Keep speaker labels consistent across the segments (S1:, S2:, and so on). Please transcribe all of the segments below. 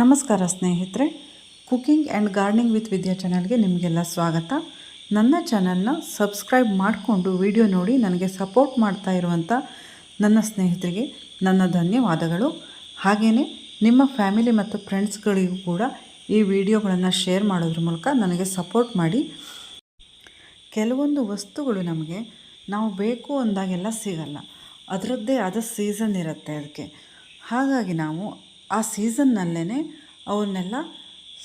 S1: ನಮಸ್ಕಾರ ಸ್ನೇಹಿತರೆ. Cooking and gardening with Vidya ಚಾನಲ್ಗೆ ನಿಮಗೆಲ್ಲ ಸ್ವಾಗತ. ನನ್ನ ಚಾನಲ್ನ ಸಬ್ಸ್ಕ್ರೈಬ್ ಮಾಡಿಕೊಂಡು ವಿಡಿಯೋ ನೋಡಿ ನನಗೆ ಸಪೋರ್ಟ್ ಮಾಡ್ತಾ ಇರುವಂಥ ನನ್ನ ಸ್ನೇಹಿತರಿಗೆ ನನ್ನ ಧನ್ಯವಾದಗಳು. ಹಾಗೆಯೇ ನಿಮ್ಮ ಫ್ಯಾಮಿಲಿ ಮತ್ತು ಫ್ರೆಂಡ್ಸ್ಗಳಿಗೂ ಕೂಡ ಈ ವಿಡಿಯೋಗಳನ್ನು ಶೇರ್ ಮಾಡೋದ್ರ ಮೂಲಕ ನನಗೆ ಸಪೋರ್ಟ್ ಮಾಡಿ. ಕೆಲವೊಂದು ವಸ್ತುಗಳು ನಮಗೆ ನಾವು ಬೇಕು ಅಂದಾಗೆಲ್ಲ ಸಿಗಲ್ಲ. ಅದರದ್ದೇ ಆದ ಸೀಸನ್ ಇರುತ್ತೆ ಅದಕ್ಕೆ. ಹಾಗಾಗಿ ನಾವು ಆ ಸೀಸನ್ನಲ್ಲೇ ಅವನ್ನೆಲ್ಲ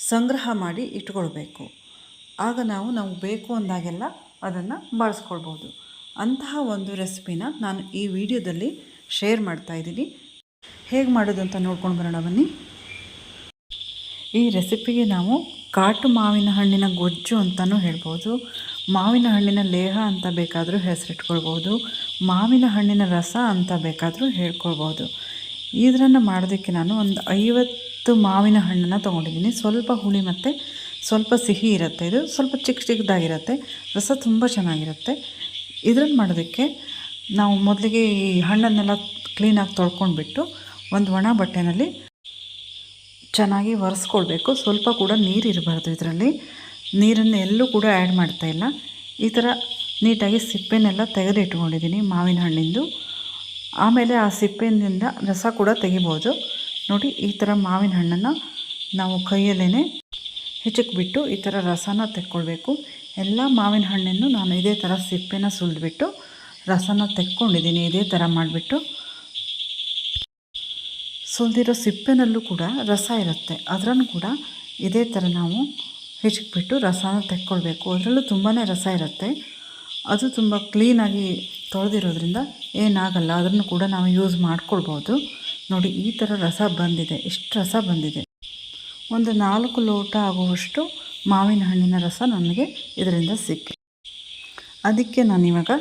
S1: ಸಂಗ್ರಹ ಮಾಡಿ ಇಟ್ಕೊಳ್ಬೇಕು. ಆಗ ನಾವು ನಾವು ಬೇಕು ಅಂದಾಗೆಲ್ಲ ಅದನ್ನು ಬಳಸ್ಕೊಳ್ಬೋದು. ಅಂತಹ ಒಂದು ರೆಸಿಪಿನ ನಾನು ಈ ವಿಡಿಯೋದಲ್ಲಿ ಶೇರ್ ಮಾಡ್ತಾ ಇದ್ದೀನಿ. ಹೇಗೆ ಮಾಡೋದು ಅಂತ ನೋಡ್ಕೊಂಡು ಬರೋಣ ಬನ್ನಿ. ಈ ರೆಸಿಪಿಗೆ ನಾವು ಕಾಟು ಮಾವಿನ ಹಣ್ಣಿನ ಗೊಜ್ಜು ಅಂತಲೂ ಹೇಳ್ಬೋದು. ಮಾವಿನ ಹಣ್ಣಿನ ಲೇಹ ಅಂತ ಬೇಕಾದರೂ ಹೆಸರಿಟ್ಕೊಳ್ಬೋದು. ಮಾವಿನ ಹಣ್ಣಿನ ರಸ ಅಂತ ಬೇಕಾದರೂ ಹೇಳ್ಕೊಳ್ಬೋದು. ಇದನ್ನು ಮಾಡೋದಕ್ಕೆ ನಾನು ಒಂದು ಐವತ್ತು ಮಾವಿನ ಹಣ್ಣನ್ನು ತೊಗೊಂಡಿದ್ದೀನಿ. ಸ್ವಲ್ಪ ಹುಳಿ ಮತ್ತು ಸ್ವಲ್ಪ ಸಿಹಿ ಇರುತ್ತೆ ಇದು. ಸ್ವಲ್ಪ ಚಿಕ್ಕ ಚಿಕ್ಕದಾಗಿರುತ್ತೆ. ರಸ ತುಂಬ ಚೆನ್ನಾಗಿರುತ್ತೆ. ಇದನ್ನು ಮಾಡೋದಕ್ಕೆ ನಾವು ಮೊದಲಿಗೆ ಈ ಹಣ್ಣನ್ನೆಲ್ಲ ಕ್ಲೀನಾಗಿ ತೊಳ್ಕೊಂಡ್ಬಿಟ್ಟು ಒಂದು ಒಣ ಬಟ್ಟೆನಲ್ಲಿ ಚೆನ್ನಾಗಿ ಒರೆಸ್ಕೊಳ್ಬೇಕು. ಸ್ವಲ್ಪ ಕೂಡ ನೀರು ಇರಬಾರ್ದು ಇದರಲ್ಲಿ. ನೀರನ್ನು ಎಲ್ಲೂ ಕೂಡ ಆ್ಯಡ್ ಮಾಡ್ತಾಯಿಲ್ಲ ಈ ಥರ ನೀಟಾಗಿ ಸಿಪ್ಪೆನೆಲ್ಲ ತೆಗೆದಿಟ್ಕೊಂಡಿದ್ದೀನಿ ಮಾವಿನ ಹಣ್ಣಿಂದು. ಆಮೇಲೆ ಆ ಸಿಪ್ಪೆಯಿಂದ ರಸ ಕೂಡ ತೆಗಿಬೋದು. ನೋಡಿ, ಈ ಥರ ಮಾವಿನ ಹಣ್ಣನ್ನು ನಾವು ಕೈಯಲ್ಲೇ ಬಿಟ್ಟು ಈ ಥರ ರಸನ ತೆಕ್ಕೊಳ್ಬೇಕು. ಎಲ್ಲ ಮಾವಿನ ಹಣ್ಣನ್ನು ನಾನು ಇದೇ ಥರ ಸಿಪ್ಪೆನ ಸುಲಿದ್ಬಿಟ್ಟು ರಸನ ತೆಕ್ಕೊಂಡಿದ್ದೀನಿ, ಇದೇ ಥರ ಮಾಡಿಬಿಟ್ಟು. ಸುಲಿದಿರೋ ಸಿಪ್ಪೆನಲ್ಲೂ ಕೂಡ ರಸ ಇರುತ್ತೆ. ಅದರನ್ನು ಕೂಡ ಇದೇ ಥರ ನಾವು ಬಿಟ್ಟು ರಸನ ತೆಕ್ಕೊಳ್ಬೇಕು. ಅದರಲ್ಲೂ ತುಂಬಾ ರಸ ಇರುತ್ತೆ. ಅದು ತುಂಬ ಕ್ಲೀನಾಗಿ ತೊಳೆದಿರೋದ್ರಿಂದ ಏನಾಗಲ್ಲ. ಅದನ್ನು ಕೂಡ ನಾವು ಯೂಸ್ ಮಾಡ್ಕೊಳ್ಬೋದು. ನೋಡಿ, ಈ ಥರ ರಸ ಬಂದಿದೆ. ಇಷ್ಟು ರಸ ಬಂದಿದೆ. ಒಂದು ನಾಲ್ಕು ಲೋಟ ಆಗುವಷ್ಟು ಮಾವಿನ ಹಣ್ಣಿನ ರಸ ನನಗೆ ಇದರಿಂದ ಸಿಕ್ಕಿ ಅದಕ್ಕೆ ನಾನಿವಾಗ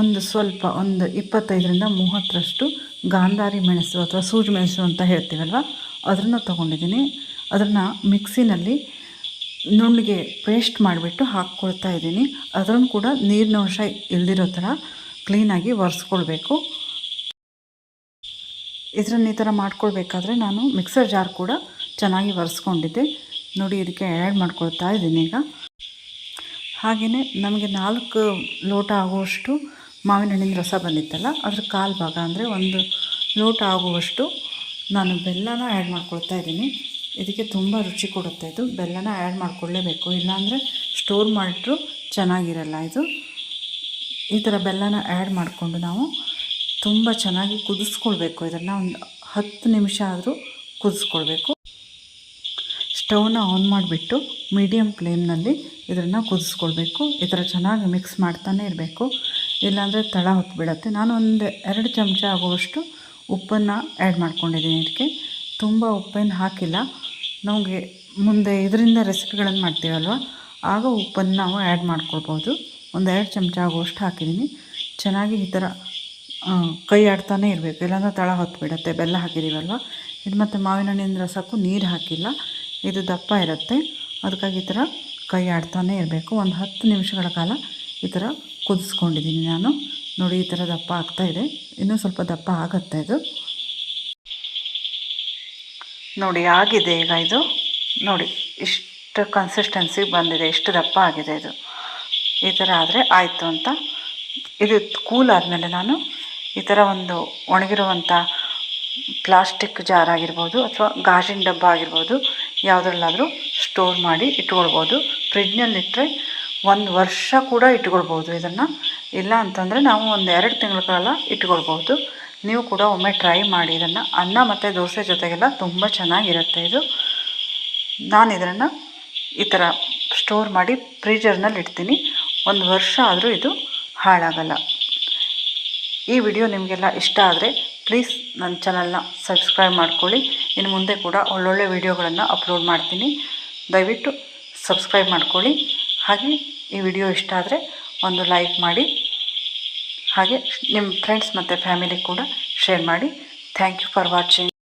S1: ಒಂದು ಸ್ವಲ್ಪ, ಒಂದು ಇಪ್ಪತ್ತೈದರಿಂದ ಮೂವತ್ತರಷ್ಟು ಗಾಂಧಾರಿ ಮೆಣಸು ಅಥವಾ ಸೂಜಿ ಮೆಣಸು ಅಂತ ಹೇಳ್ತೀವಲ್ವ? ಅದನ್ನು ತೊಗೊಂಡಿದ್ದೀನಿ. ಅದನ್ನು ಮಿಕ್ಸಿನಲ್ಲಿ ನುಣ್ಣಗೆ ಪೇಸ್ಟ್ ಮಾಡಿಬಿಟ್ಟು ಹಾಕ್ಕೊಳ್ತಾ ಇದ್ದೀನಿ. ಅದರನ್ನು ಕೂಡ ನೀರಿನ ಅಂಶ ಇಲ್ದಿರೋ ಥರ ಕ್ಲೀನಾಗಿ ಒರೆಸ್ಕೊಳ್ಬೇಕು. ಇದರನ್ನು ಈ ಥರ ಮಾಡ್ಕೊಳ್ಬೇಕಾದ್ರೆ ನಾನು ಮಿಕ್ಸರ್ ಜಾರ್ ಕೂಡ ಚೆನ್ನಾಗಿ ಒರೆಸ್ಕೊಂಡಿದ್ದೆ. ನೋಡಿ, ಇದಕ್ಕೆ ಆ್ಯಡ್ ಮಾಡ್ಕೊಳ್ತಾ ಇದ್ದೀನಿ ಈಗ. ಹಾಗೆಯೇ ನಮಗೆ ನಾಲ್ಕು ಲೋಟ ಆಗುವಷ್ಟು ಮಾವಿನ ಹಣ್ಣಿನ ರಸ ಬಂದಿತ್ತಲ್ಲ, ಅದ್ರ ಕಾಲು ಭಾಗ ಅಂದರೆ ಒಂದು ಲೋಟ ಆಗುವಷ್ಟು ನಾನು ಬೆಲ್ಲನ ಆ್ಯಡ್ ಮಾಡ್ಕೊಳ್ತಾ ಇದ್ದೀನಿ. ಇದಕ್ಕೆ ತುಂಬ ರುಚಿ ಕೊಡುತ್ತೆ ಇದು. ಬೆಲ್ಲನ ಆ್ಯಡ್ ಮಾಡಿಕೊಳ್ಳೇಬೇಕು. ಇಲ್ಲಾಂದರೆ ಸ್ಟೋರ್ ಮಾಡಿದ್ರು ಚೆನ್ನಾಗಿರಲ್ಲ ಇದು. ಈ ಥರ ಬೆಲ್ಲನ ಆ್ಯಡ್ ಮಾಡಿಕೊಂಡು ನಾವು ತುಂಬ ಚೆನ್ನಾಗಿ ಕುದಿಸ್ಕೊಳ್ಬೇಕು. ಇದನ್ನು ಒಂದು ಹತ್ತು ನಿಮಿಷ ಆದರೂ ಕುದಿಸ್ಕೊಳ್ಬೇಕು. ಸ್ಟವ್ನ ಆನ್ ಮಾಡಿಬಿಟ್ಟು ಮೀಡಿಯಮ್ ಫ್ಲೇಮ್ನಲ್ಲಿ ಇದನ್ನು ಕುದಿಸ್ಕೊಳ್ಬೇಕು. ಈ ಥರ ಚೆನ್ನಾಗಿ ಮಿಕ್ಸ್ ಮಾಡ್ತಾನೆ ಇರಬೇಕು. ಇಲ್ಲಾಂದರೆ ತಳ ಹೊತ್ತು ನಾನು ಒಂದು ಎರಡು ಚಮಚ ಆಗುವಷ್ಟು ಉಪ್ಪನ್ನು ಆ್ಯಡ್ ಮಾಡ್ಕೊಂಡಿದ್ದೀನಿ ಇದಕ್ಕೆ. ತುಂಬ ಉಪ್ಪೇನು ಹಾಕಿಲ್ಲ. ನಮಗೆ ಮುಂದೆ ಇದರಿಂದ ರೆಸಿಪಿಗಳನ್ನು ಮಾಡ್ತೀವಲ್ವ? ಆಗ ಉಪ್ಪನ್ನು ನಾವು ಆ್ಯಡ್ ಮಾಡ್ಕೊಳ್ಬೋದು. ಒಂದು ಎರಡು ಚಮಚ ಆಗುವಷ್ಟು ಹಾಕಿದ್ದೀನಿ. ಚೆನ್ನಾಗಿ ಈ ಥರ ಕೈ ಆಡ್ತಾನೆ ಇರಬೇಕು. ಇಲ್ಲಾಂದ್ರೆ ತಳ ಹೊತ್ತು ಬಿಡುತ್ತೆ ಬೆಲ್ಲ ಹಾಕಿದ್ದೀವಲ್ವ? ಇದು ಮತ್ತು ಮಾವಿನ ಹಣ್ಣಿನ ರಸಕ್ಕೂ ನೀರು ಹಾಕಿಲ್ಲ. ಇದು ದಪ್ಪ ಇರುತ್ತೆ. ಅದಕ್ಕಾಗಿ ಈ ಥರ ಕೈ ಆಡ್ತಾನೆ ಇರಬೇಕು. ಒಂದು ಹತ್ತು ನಿಮಿಷಗಳ ಕಾಲ ಈ ಥರ ಕುದಿಸ್ಕೊಂಡಿದ್ದೀನಿ ನಾನು. ನೋಡಿ, ಈ ಥರ ದಪ್ಪ ಆಗ್ತಾಯಿದೆ ಇನ್ನೂ ಸ್ವಲ್ಪ ದಪ್ಪ ಆಗುತ್ತೆ ಇದು. ನೋಡಿ ಆಗಿದೆ ಈಗ ಇದು. ನೋಡಿ, ಇಷ್ಟು ಕನ್ಸಿಸ್ಟೆನ್ಸಿ ಬಂದಿದೆ, ಇಷ್ಟು ದಪ್ಪ ಆಗಿದೆ ಇದು. ಈ ಥರ ಆದರೆ ಆಯಿತು ಅಂತ. ಇದು ಕೂಲ್ ಆದಮೇಲೆ ನಾನು ಈ ಥರ ಒಂದು ಒಣಗಿರುವಂಥ ಪ್ಲಾಸ್ಟಿಕ್ ಜಾರ್ ಆಗಿರ್ಬೋದು ಅಥವಾ ಗಾಜಿನ ಡಬ್ಬ ಆಗಿರ್ಬೋದು, ಯಾವುದ್ರಲ್ಲಾದರೂ ಸ್ಟೋರ್ ಮಾಡಿ ಇಟ್ಕೊಳ್ಬೋದು. ಫ್ರಿಡ್ಜ್ನಲ್ಲಿಟ್ಟರೆ ಒಂದು ವರ್ಷ ಕೂಡ ಇಟ್ಕೊಳ್ಬೋದು ಇದನ್ನು. ಇಲ್ಲ ಅಂತಂದರೆ ನಾವು ಒಂದು ಎರಡು ತಿಂಗಳ ಕಾಲ ಇಟ್ಕೊಳ್ಬೋದು. ನೀವು ಕೂಡ ಒಮ್ಮೆ ಟ್ರೈ ಮಾಡಿ, ಇದನ್ನು ಅನ್ನ ಮತ್ತು ದೋಸೆ ಜೊತೆಗೆಲ್ಲ ತುಂಬ ಚೆನ್ನಾಗಿರುತ್ತೆ ಇದು. ನಾನು ಇದನ್ನು ಈ ಥರ ಸ್ಟೋರ್ ಮಾಡಿ ಫ್ರೀಜರ್ನಲ್ಲಿ ಇಡ್ತೀನಿ. ಒಂದು ವರ್ಷ ಆದರೂ ಇದು ಹಾಳಾಗಲ್ಲ. ಈ ವಿಡಿಯೋ ನಿಮಗೆಲ್ಲ ಇಷ್ಟ ಆದರೆ ಪ್ಲೀಸ್ ನನ್ನ ಚಾನಲ್ನ ಸಬ್ಸ್ಕ್ರೈಬ್ ಮಾಡ್ಕೊಳ್ಳಿ. ಇನ್ನು ಮುಂದೆ ಕೂಡ ಒಳ್ಳೊಳ್ಳೆ ವಿಡಿಯೋಗಳನ್ನು ಅಪ್ಲೋಡ್ ಮಾಡ್ತೀನಿ. ದಯವಿಟ್ಟು ಸಬ್ಸ್ಕ್ರೈಬ್ ಮಾಡ್ಕೊಳ್ಳಿ. ಹಾಗೆ ಈ ವಿಡಿಯೋ ಇಷ್ಟ ಆದರೆ ಒಂದು ಲೈಕ್ ಮಾಡಿ. ಹಾಗೆ ನಿಮ್ಮ ಫ್ರೆಂಡ್ಸ್ ಮತ್ತು ಫ್ಯಾಮಿಲಿ ಕೂಡ ಶೇರ್ ಮಾಡಿ. Thank you for watching